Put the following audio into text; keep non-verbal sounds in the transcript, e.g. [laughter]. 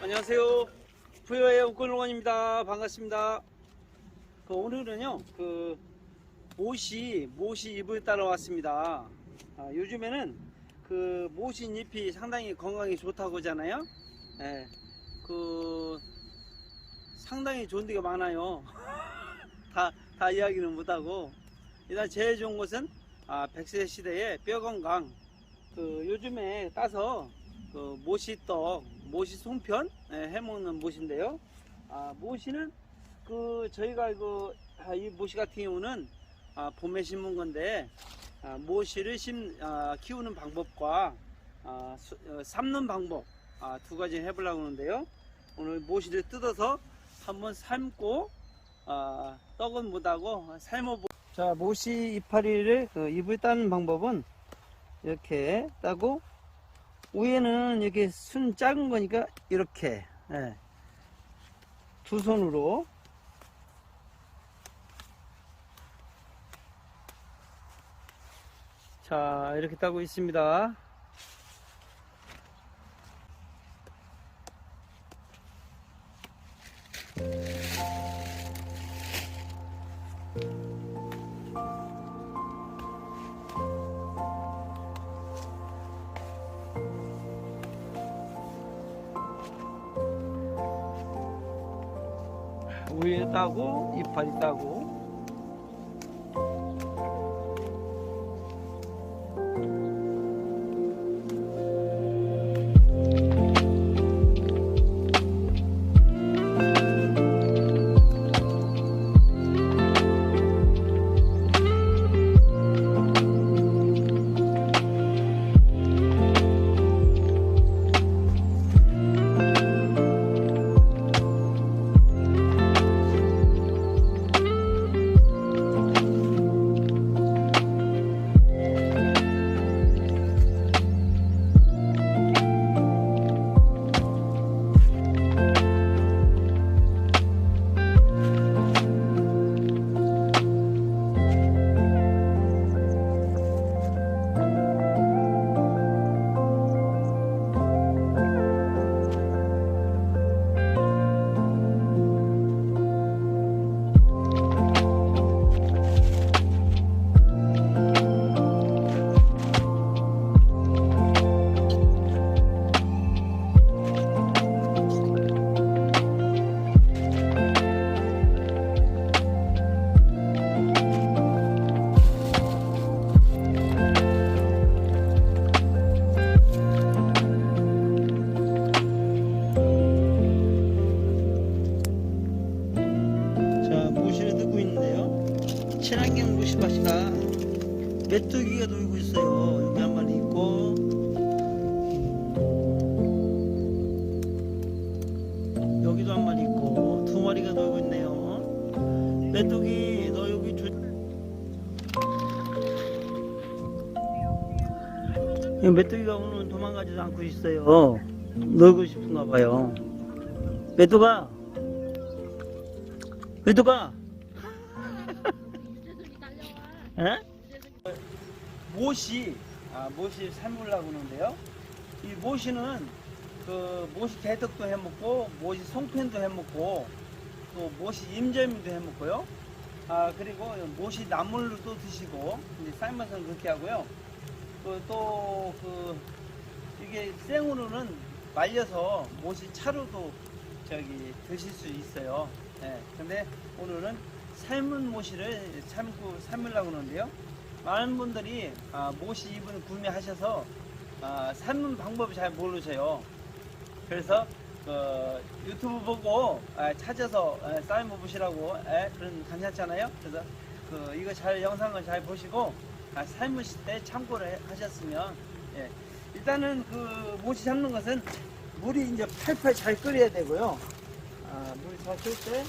안녕하세요. 부여의 옥골농원입니다. 반갑습니다. 그 오늘은요, 그 모시 모시 잎을 따러 왔습니다. 아, 요즘에는 그 모시 잎이 상당히 건강에 좋다고 하잖아요. 예, 그 상당히 좋은 데가 많아요. [laughs] 다, 다 이야기는 못하고 일단 제일 좋은 것은 아, 100세 시대의 뼈 건강. 그 요즘에 따서 그 모시떡, 모시 송편 예, 해먹는 모시인데요. 아, 모시는 그 저희가 그, 아, 이 모시 같은 경우는 아, 봄에 심은 건데 아, 모시를 심, 아, 키우는 방법과 아, 수- 어, 삶는 방법 아, 두 가지 해보려고 하는데요. 오늘 모시를 뜯어서 한번 삶고 아, 떡은 못하고 삶아보. 자 모시 이파리를 그 잎을 따는 방법은 이렇게 따고 위에는 이렇게 순 작은 거니까 이렇게 예. 두 손으로 자 이렇게 따고 있습니다 위에 따고 이파리 따고 친환경 무시밭이가 메뚜기가 놀고 있어요. 여기 한 마리 있고. 음, 여기도 한 마리 있고. 두 마리가 놀고 있네요. 메뚜기 너 여기 조... 이 메뚜기가 오늘 도망가지도 않고 있어요. 놀고 싶은가 봐요. 메뚜가! 메뚜가 에? 모시, 아, 모시 삶으려고 하는데요. 이 모시는 그 모시 개떡도 해 먹고, 모시 송편도 해 먹고, 또 모시 임절미도 해 먹고요. 아, 그리고 모시 나물로도 드시고, 이제 삶아서는 그렇게 하고요. 그, 또, 그, 이게 생으로는 말려서 모시 차로도 저기 드실 수 있어요. 예. 근데 오늘은 삶은 모시를 삶고 삶으려고 하는데요. 많은 분들이 아, 모시 잎을 구매하셔서 아, 삶는 방법을 잘 모르세요. 그래서 그 유튜브 보고 아, 찾아서 아, 삶아 보시라고 예, 그런 괜찮잖아요. 그래서 그 이거 잘 영상을 잘 보시고 아, 삶으실 때 참고를 해- 하셨으면 예. 일단은 그 모시 삶는 것은 물이 이제 팔팔 잘 끓여야 되고요. 아, 물이 잘 끓을 때